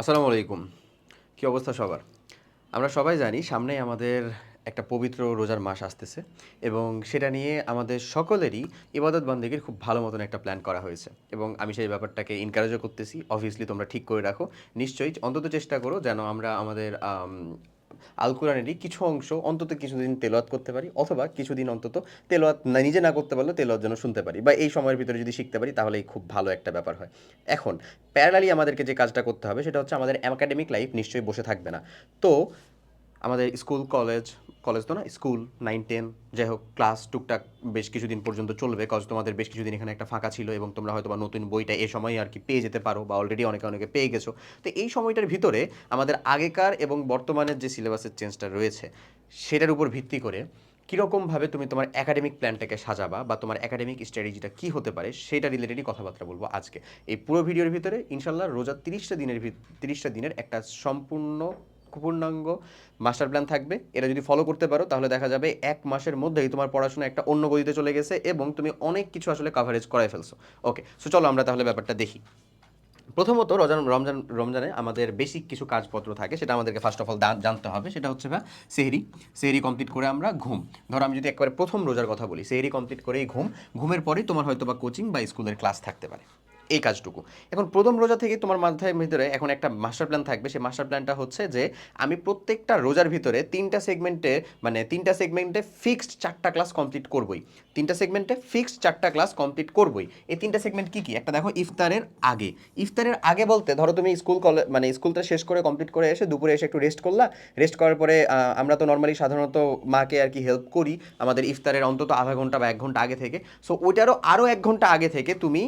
আসসালামু আলাইকুম। কি অবস্থা সবার? আমরা সবাই জানি সামনেই আমাদের একটা পবিত্র রোজার মাস আসতেছে এবং সেটা নিয়ে আমাদের সকলেরই ইবাদত বান্দিগির খুব ভালো মতন একটা প্ল্যান করা হয়েছে এবং আমি সেই ব্যাপারটাকে এনকারেজও করতেছি। অবভিয়াসলি তোমরা ঠিক করে রাখো। নিশ্চয়ই অন্তত চেষ্টা করো যেন আমরা আমাদের আম, আল কোরআনেরই কিছু অংশ অন্তত কিছুদিন তেলোয়াত করতে পারি, অথবা কিছুদিন অন্তত তেলোয়াত না, নিজে না করতে পারলেও তেলোয়াত যেন শুনতে পারি বা এই সময়ের ভিতরে যদি শিখতে পারি তাহলেই খুব ভালো একটা ব্যাপার হয়। এখন প্যারালালি আমাদেরকে যে কাজটা করতে হবে সেটা হচ্ছে আমাদের অ্যাকাডেমিক লাইফ নিশ্চয়ই বসে থাকবে না। তো, আমাদের স্কুল কলেজ কলেজ তো না, স্কুল নাইন টেন যাই হোক ক্লাস টুকটাক বেশ কিছুদিন পর্যন্ত চলবে কজ তোমাদের বেশ কিছুদিন এখানে একটা ফাঁকা ছিল এবং তোমরা হয়তো বা নতুন বইটা এই সময় আর কি পেয়ে যেতে পারো বা অলরেডি অনেকে অনেকে পেয়ে গেছো। তো এই সময়টার ভিতরে আমাদের আগেকার এবং বর্তমানের যে সিলেবাসের চেঞ্জটা রয়েছে, সেটার উপর ভিত্তি করে কীরকমভাবে তুমি তোমার একাডেমিক প্ল্যানটাকে সাজাবা বা তোমার একাডেমিক স্ট্র্যাটেজিটা কী হতে পারে, সেটা রিলেটেডই কথাবার্তা বলব আজকে। এই পুরো ভিডিওর ভিতরে ইনশাল্লাহ রোজা তিরিশটা দিনের তিরিশটা দিনের একটা সম্পূর্ণ পূর্ণাঙ্গ মাস্টার প্ল্যান থাকবে। এটা যদি ফলো করতে পারো, তাহলে দেখা যাবে এক মাসের মধ্যেই তোমার পড়াশোনা একটা অন্য গতিতে চলে গেছে এবং তুমি অনেক কিছু আসলে কাভারেজ করাই ফেলছো। ওকে সো চলো আমরা তাহলে ব্যাপারটা দেখি। প্রথমত রমজান রমজান, রমজানে আমাদের বেসিক কিছু কাজপত্র থাকে, সেটা আমাদেরকে ফার্স্ট অফ অল জানতে হবে, সেটা হচ্ছে বা সেহরি। সেহরি কমপ্লিট করে আমরা ঘুম। ধরো আমি যদি একবারে প্রথম রোজার কথা বলি, সেহরি কমপ্লিট করেই ঘুম। ঘুমের পরেই তোমার হয়তো বা কোচিং বা স্কুলের ক্লাস থাকতে পারে। এই কাজটুকু। এখন প্রথম রোজা থেকে তোমার মাথায় ভিতরে এখন একটা মাস্টার প্ল্যান থাকবে। সেই মাস্টার প্ল্যানটা হচ্ছে যে, আমি প্রত্যেকটা রোজার ভিতরে তিনটা সেগমেন্টে মানে তিনটা সেগমেন্টে ফিক্সড চারটা ক্লাস কমপ্লিট করবই। তিনটা সেগমেন্টে ফিক্সড চারটা ক্লাস কমপ্লিট করবই। এই তিনটা সেগমেন্ট কি কি? একটা দেখো ইফতারের আগে। ইফতারের আগে বলতে, ধরো তুমি স্কুল কলেজ মানে স্কুলটা শেষ করে কমপ্লিট করে এসে দুপুরে এসে একটু রেস্ট করলা। রেস্ট করার পরে আমরা তো নর্মালি সাধারণত মাকে আর কি হেল্প করি। আমাদের ইফতারের অন্তত আধা ঘণ্টা বা এক ঘণ্টা আগে থেকে। সো ওইটারও আরও এক ঘণ্টা আগে থেকে তুমি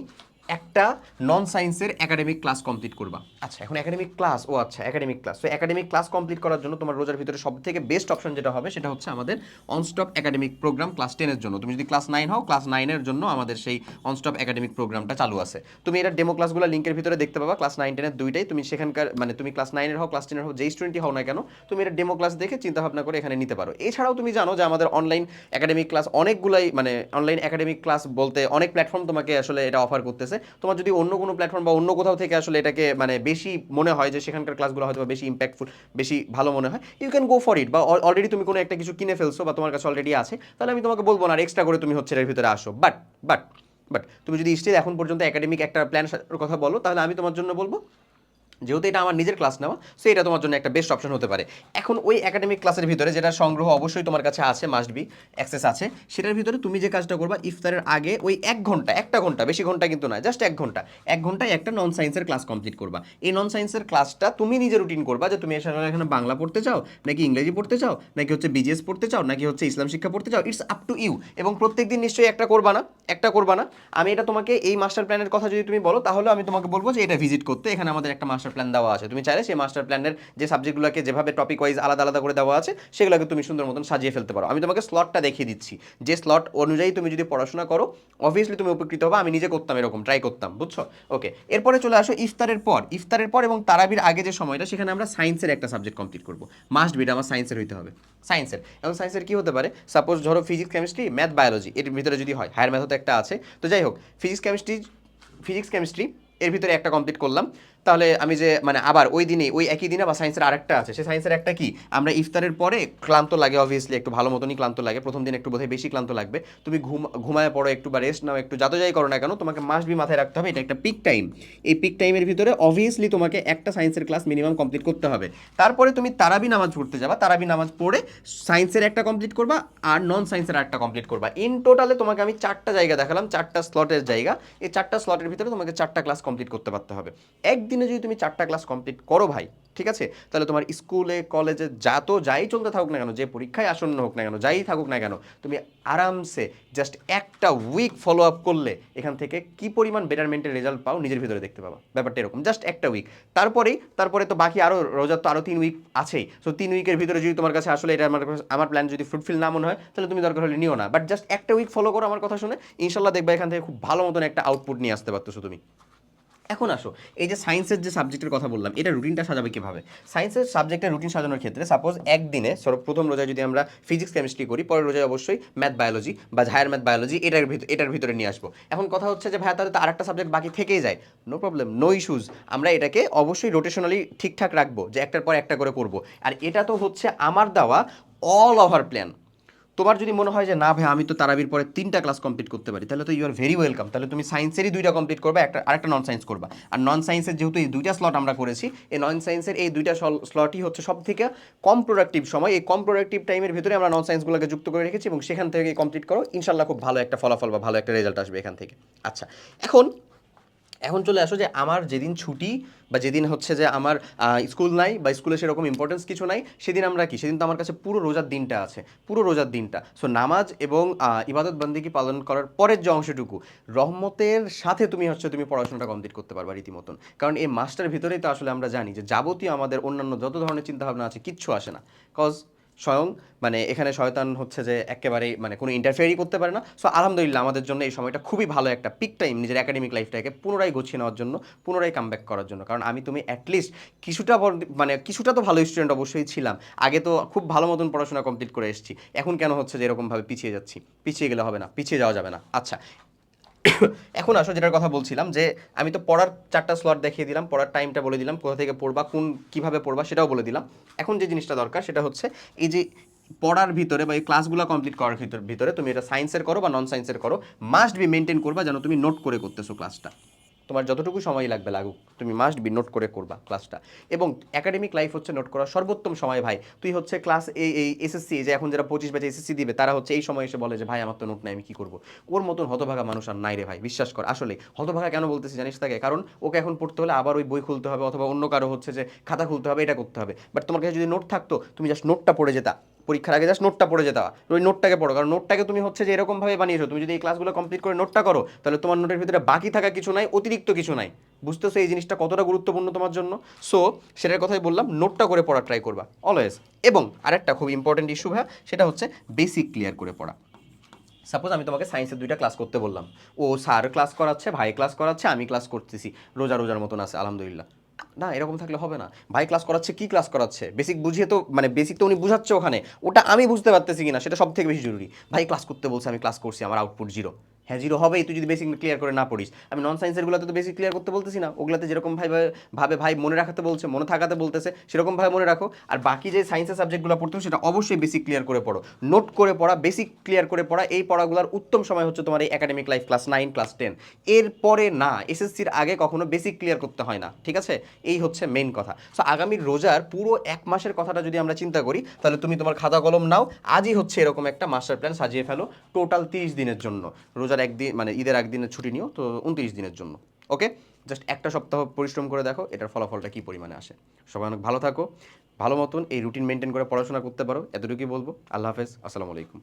একটা নন সায়েন্সের একাডেমিক ক্লাস কমপ্লিট করবা। আচ্ছা এখন একাডেমিক ক্লাস ও আচ্ছা একাডেমিক ক্লাস তো একাডেমিক ক্লাস কমপ্লিট করার জন্য তোমার রোজার ভিতরে সব থেকে বেস্ট অপশন যেটা হবে সেটা হচ্ছে আমাদের অনস্টপ একাডেমিক প্রোগ্রাম ক্লাস টেনের জন্য। তুমি যদি ক্লাস নাইন হও ক্লাস নাইনের জন্য আমাদের সেই অনস্টপ একাডেমিক প্রোগ্রামটা চালু আছে। তুমি এটা ডেমো ক্লাসগুলো লিঙ্কের ভিতরে দেখতে পাবা ক্লাস নাইন টেনের দুইটাই। তুমি সেখানকার মানে তুমি ক্লাস নাইনের হও ক্লাস টেনের হও, যেই স্টুডেন্টই হও না কেন, তুমি এটা ডেমো ক্লাস দেখে চিন্তা ভাবনা করে এখানে নিতে পারো। এছাড়াও তুমি জানো যে আমাদের অনলাইন একাডেমিক ক্লাস অনেকগুলাই মানে অনলাইন একাডেমিক ক্লাস বলতে অনেক প্ল্যাটফর্ম তোমাকে আসলে এটা অফার করতেছে। তোমার যদি অন্য কোনো প্ল্যাটফর্ম বা অন্য কোথাও থেকে আসলে এটাকে মানে বেশি মনে হয় যে সেখানকার ক্লাসগুলো হয়তো বেশি ইম্প্যাক্টফুল বেশি ভালো মনে হয় you can go for it বা অলরেডি তুমি কোনো একটা কিছু কিনে ফেলছো বা তোমার কাছে অলরেডি আছে, তাহলে আমি তোমাকে বলব না আর এক্সট্রা করে তুমি হচ্ছে এর ভিতরে আসো। বাট বাট বাট তুমি যদি স্টিল এখন পর্যন্ত একাডেমিক একটা প্ল্যান কথা বলো, তাহলে আমি তোমার জন্য বলব যেহেতু এটা আমার নিজের ক্লাস নেওয়া সো এটা তোমার জন্য একটা বেস্ট অপশন হতে পারে। এখন ওই একাডেমিক ক্লাসের ভিতরে যেটা সংগ্রহ অবশ্যই তোমার কাছে আছে মাস্ট বি অ্যাক্সেস আছে, সেটার ভিতরে তুমি যে কাজটা করবা, ইফতারের আগে ওই এক ঘণ্টা, একটা ঘণ্টা, বেশি ঘণ্টা কিন্তু না জাস্ট এক ঘণ্টা, এক ঘন্টায় একটা নন সায়েন্সের ক্লাস কমপ্লিট করবা। এই নন সায়েন্সের ক্লাসটা তুমি নিজে রুটিন করবা যে তুমি এসে এখানে বাংলা পড়তে চাও, নাকি ইংরেজি পড়তে চাও, নাকি হচ্ছে বিজিএস পড়তে চাও, নাকি হচ্ছে ইসলাম শিক্ষা পড়তে চাও ইটস আপ টু ইউ এবং প্রত্যেক দিন নিশ্চয়ই একটা করবা না, একটা করবা না। আমি এটা তোমাকে এই মাস্টার প্ল্যানের কথা যদি তুমি বলো, তাহলে আমি তোমাকে বলব যে এটা ভিজিট করতে, এখানে আমাদের একটা মাস্টার প্ল্যান দেওয়া আছে। তুমি চাইলে সেই মাস্টার প্ল্যানের যে সাবজেক্টগুলোকে যেভাবে টপিক ওয়াইজ আলাদা আলাদা করে দেওয়া আছে, সেগুলোকে তুমি সুন্দর মতন সাজিয়ে ফেলতে পারো। আমি তোমাকে স্লটটা দেখিয়ে দিচ্ছি। যে স্লট অনুযায়ী তুমি যদি পড়াশোনা করো অবভিয়াসলি তুমি উপকৃত হবে, আমি নিজে করতাম এরকম ট্রাই করতাম, বুঝছ? ওকে এরপরে চলে আসো ইফতারের পর। ইফতারের পর এবং তারাবির আগে যে সময়টা, সেখানে আমরা সায়েন্সের একটা সাবজেক্ট কমপ্লিট করব। মাস্ট বিটা আমার সায়েন্সের হইতে হবে। সায়েন্সের এবং সায়েন্সের কি হতে পারে? সাপোজ ধরো ফিজিক্স কেমিস্ট্রি ম্যাথ বায়োলজি এর ভিতরে যদি হয় হায়ার ম্যাথ একটা আছে। তো যাই হোক ফিজিক্স কেমিস্ট্রি ফিজিক্স কেমিস্ট্রি এর ভিতরে একটা কমপ্লিট করলাম। তাহলে আমি যে মানে আবার ওই দিনে, ওই একই দিনে বা সায়েন্সের আরেকটা আছে। সেই সায়েন্সের একটা কি? আমরা ইফতারের পরে ক্লান্ত লাগে অবভিয়াসলি একটু ভালো মতনই ক্লান্ত লাগে। প্রথম দিন একটু বোধহয় বেশি ক্লান্ত লাগবে। তুমি ঘুম, ঘুমায় পড়ো, একটু বা রেস্ট নাও, একটু যত যাই করো না কেন, তোমাকে মাস্ট বি মাথায় রাখতে হবে, এটা একটা পিক টাইম এই পিক টাইমের ভিতরে অবভিয়াসলি তোমাকে একটা সায়েন্সের ক্লাস মিনিমাম কমপ্লিট করতে হবে। তারপরে তুমি তারাবি নামাজ পড়তে যাবা। তারাবি নামাজ পড়ে সায়েন্সের একটা কমপ্লিট করবা আর নন সায়েন্সের একটা কমপ্লিট করবা। ইন টোটালে তোমাকে আমি চারটা জায়গা দেখালাম, চারটা স্লটের জায়গা। এই চারটা স্লটের ভিতরে তোমাকে চারটা ক্লাস কমপ্লিট করতে পারতে হবে। একদিনে যদি তুমি চারটা ক্লাস কমপ্লিট করো ভাই, ঠিক আছে? তাহলে তোমার স্কুলে কলেজে যা তো যাই চলতে থাকুক না কেন, যে পরীক্ষায় আসন্ন হোক না কেন, যাই থাকুক না কেন, তুমি আরামসে জাস্ট একটা উইক ফলো আপ করলে এখান থেকে কি পরিমাণ বেটারমেন্টের রেজাল্ট পাও নিজের ভিতরে দেখতে পাবা। ব্যাপারটা এরকম জাস্ট একটা উইক তারপরেই, তারপরে তো বাকি আরও রোজার তো আরও তিন উইক আছেই। সো তিন উইকের ভিতরে যদি তোমার কাছে আসলে এটা আমার আমার প্ল্যান যদি ফ্রুটফিল না মনে হয়, তাহলে তুমি দরকার হলে নিও না। বাট জাস্ট একটা উইক ফলো করো আমার কথা শুনে, ইনশাল্লাহ দেখবা এখান থেকে খুব ভালো মতন একটা আউটপুট নিয়ে আসতে পারতেছো তুমি। এখন আসো, এই যে সায়েন্সের যে সাবজেক্টের কথা বললাম, এটা রুটিনটা সাজাবে কীভাবে? সায়েন্সের সাবজেক্টের রুটিন সাজানোর ক্ষেত্রে সাপোজ একদিনে সর প্রথম রোজায় যদি আমরা ফিজিক্স কেমিস্ট্রি করি, পরের রোজায় অবশ্যই ম্যাথ বায়োলজি বা হায়ার ম্যাথ বায়োলজি এটার ভিতরে এটার ভিতরে নিয়ে আসব। এখন কথা হচ্ছে যে, ভাইয়া, তাহলে তো আরেকটা সাবজেক্ট বাকি থেকেই যায়। নো প্রবলেম নো ইস্যুজ আমরা এটাকে অবশ্যই রোটেশনালি ঠিকঠাক রাখব, যে একটার পর একটা করে করব। আর এটা তো হচ্ছে আমার দেওয়া অল ওভার প্ল্যান তোমার যদি মনে হয় যে, না ভাই, আমি তো তারাবির পরে তিনটা ক্লাস কমপ্লিট করতে পারি, তাহলে তো ইউ আর ভেরি ওয়েলকাম তাহলে তুমি সায়েন্সেরই দুইটা কমপ্লিট করবে, একটা, আরেকটা নন সায়েন্স করবা। আর নন সায়েন্সের যেহেতু এই দুইটা স্লট আমরা করেছি, এই নন সায়েন্সের এই দুইটা স্লটই হচ্ছে সব থেকে কম প্রোডাক্টিভ সময়। এই কম প্রোডাক্টিভ টাইমের ভিতরে আমরা নন সায়েন্সগুলোকে যুক্ত করে রেখেছি এবং সেখান থেকে কমপ্লিট করো। ইনশাল্লাহ খুব ভালো একটা ফলাফল বা ভালো একটা রেজাল্ট আসবে এখান থেকে। আচ্ছা এখন এখন চলে আসো যে আমার যেদিন ছুটি বা যেদিন হচ্ছে যে আমার স্কুল নাই বা স্কুলে সেরকম ইম্পর্টেন্স কিছু নাই, সেদিন আমরা কি? সেদিন তো আমার কাছে পুরো রোজার দিনটা আছে, পুরো রোজার দিনটা। সো নামাজ এবং ইবাদত বন্দিকে পালন করার পরের যে অংশটুকু, রহমতের সাথে তুমি হচ্ছে তুমি পড়াশোনাটা কমপ্লিট করতে পারবা রীতিমতন। কারণ এই মাস্টার ভিতরেই তো আসলে আমরা জানি যে যাবতীয় আমাদের অন্যান্য যত ধরনের চিন্তাভাবনা আছে, কিচ্ছু আসে না। কজ স্বয়ং মানে এখানে শয়তান হচ্ছে যে একেবারেই মানে কোনো ইন্টারফেয়ারই করতে পারে না। সো আলহামদুলিল্লাহ আমাদের জন্য এই সময়টা খুবই ভালো একটা পিক টাইম নিজের একাডেমিক লাইফটাকে পুনরায় গুছিয়ে নেওয়ার জন্য, পুনরায় কাম করার জন্য। কারণ আমি, তুমি অ্যাটলিস্ট কিছুটা মানে কিছুটা তো ভালো স্টুডেন্ট অবশ্যই ছিলাম। আগে তো খুব ভালো মতন পড়াশোনা কমপ্লিট করে এসেছি। এখন কেন হচ্ছে যে এরকমভাবে পিছিয়ে যাচ্ছি? পিছিয়ে গেলে হবে না, পিছিয়ে যাওয়া যাবে না। আচ্ছা এখন আসো, যেটার কথা বলছিলাম, যে আমি তো পড়ার চারটা স্লট দেখিয়ে দিলাম, পড়ার টাইমটা বলে দিলাম, কোথা থেকে পড়বা, কোন, কীভাবে পড়বা, সেটাও বলে দিলাম। এখন যে জিনিসটা দরকার, সেটা হচ্ছে এই যে পড়ার ভিতরে বা এই ক্লাসগুলো কমপ্লিট করার ভিতর তুমি এটা সায়েন্সের করো বা নন সায়েন্সের করো মাস্ট বি মেনটেন করবা যেন তুমি নোট করে করতেছো ক্লাসটা তোমার যতটুকু সময় লাগবে লাগুক, তুমি মাস্ট বি নোট করে করবা ক্লাসটা এবং একাডেমিক লাইফ হচ্ছে নোট করার সর্বোত্তম সময় ভাই। তুই হচ্ছে ক্লাস এই এই এসএসসি যে এখন যারা পঁচিশ ব্যাচে এসএসসি দিবে, তারা হচ্ছে এই সময় এসে বলে যে, ভাই, আমার তো নোট নাই, আমি কি করব? ওর মতন হতভাগা মানুষ আর নাই রে ভাই, বিশ্বাস কর। আসলে হতভাগা কেন বলতেছি জানিস তাকে? কারণ ওকে এখন পড়তে হলে আবার ওই বই খুলতে হবে অথবা অন্য কারও হচ্ছে যে খাতা খুলতে হবে, এটা করতে হবে। বাট তোমার কাছে যদি নোট থাকতো, তুমি জাস্ট নোটটা পড়ে যেতা। পরীক্ষার আগে জাস্ট নোটটা পড়ে যেতে। ওই নোটটাকে পড়ো, কারণ নোটটাকে তুমি হচ্ছে যে এরকমভাবে বানিয়েছো, তুমি যদি এই ক্লাসগুলো কমপ্লিট করে নোটটা করো, তাহলে তোমার নোটের ভিতরে বাকি থাকা কিছু নাই, অতিরিক্ত কিছু নাই। বুঝতেছো এই জিনিসটা কতটা গুরুত্বপূর্ণ তোমার জন্য? সো সেটার কথাই বললাম নোটটা করে পড়া ট্রাই করবা অলওয়েজ এবং আরেকটা খুব ইম্পর্টেন্ট ইস্যু ভাইয়া, সেটা হচ্ছে বেসিক ক্লিয়ার করে পড়া। সাপোজ আমি তোমাকে সায়েন্সের দুইটা ক্লাস করতে বললাম। ও স্যার ক্লাস করাচ্ছে, ভাই ক্লাস করাচ্ছে, আমি ক্লাস করতেছি। রোজা রোজার মতন আছে, আলহামদুলিল্লাহ। না, এরকম থাকলে হবে না। ভাই ক্লাস করাচ্ছে, কি ক্লাস করাচ্ছে? বেসিক বুঝিয়ে তো মানে বেসিক তো উনি বুঝাচ্ছে ওখানে। ওটা আমি বুঝতে পারতেছি কিনা, সেটা সব থেকে বেশি জরুরি। ভাই ক্লাস করতে বলছে, আমি ক্লাস করছি, আমার আউটপুট জিরো হ্যাঁ জিরো হবেই, তুই যদি বেসিক ক্লিয়ার করে না পড়িস। আমি নন সায়েন্সেরগুলোতে তো বেসিক ক্লিয়ার করতে বলতেছি না, ওগুলোতে যেরকম ভাবে ভাবে ভাই মনে রাখাতে বলছে, মনে থাকাতে বলতেছে, সেরকম ভাবে মনে রাখো। আর বাকি যে সায়েন্সের সাবজেক্টগুলো পড়তে সেটা অবশ্যই বেসিক ক্লিয়ার করে পড়ো। নোট করে পড়া বেসিক ক্লিয়ার করে পড়া, এই পড়াগুলোর উত্তম সময় হচ্ছে তোমার এই academic life class nine class ten এরপরে না এসএসসির আগে কখনো বেসিক ক্লিয়ার করতে হয় না, ঠিক আছে? এই হচ্ছে মেন কথা। সো আগামী রোজার পুরো এক মাসের কথাটা যদি আমরা চিন্তা করি, তাহলে তুমি তোমার খাতা কলম নাও। আজই হচ্ছে এরকম একটা মাস্টার প্ল্যান সাজিয়ে ফেলো টোটাল তিরিশ দিনের জন্য। রোজার একদিন মানে ঈদের একদিনের ছুটি নিও, তো উনত্রিশ দিনের জন্য, ওকে? জাস্ট একটা সপ্তাহ পরিশ্রম করে দেখো, এটার ফলাফলটা কী পরিমাণে আসে। সবাই অনেক ভালো থাকো, ভালো মতন এই রুটিন মেনটেন করে পড়াশোনা করতে পারো, এতটুকুই বলব। আল্লাহ হাফেজ, আসসালামু আলাইকুম।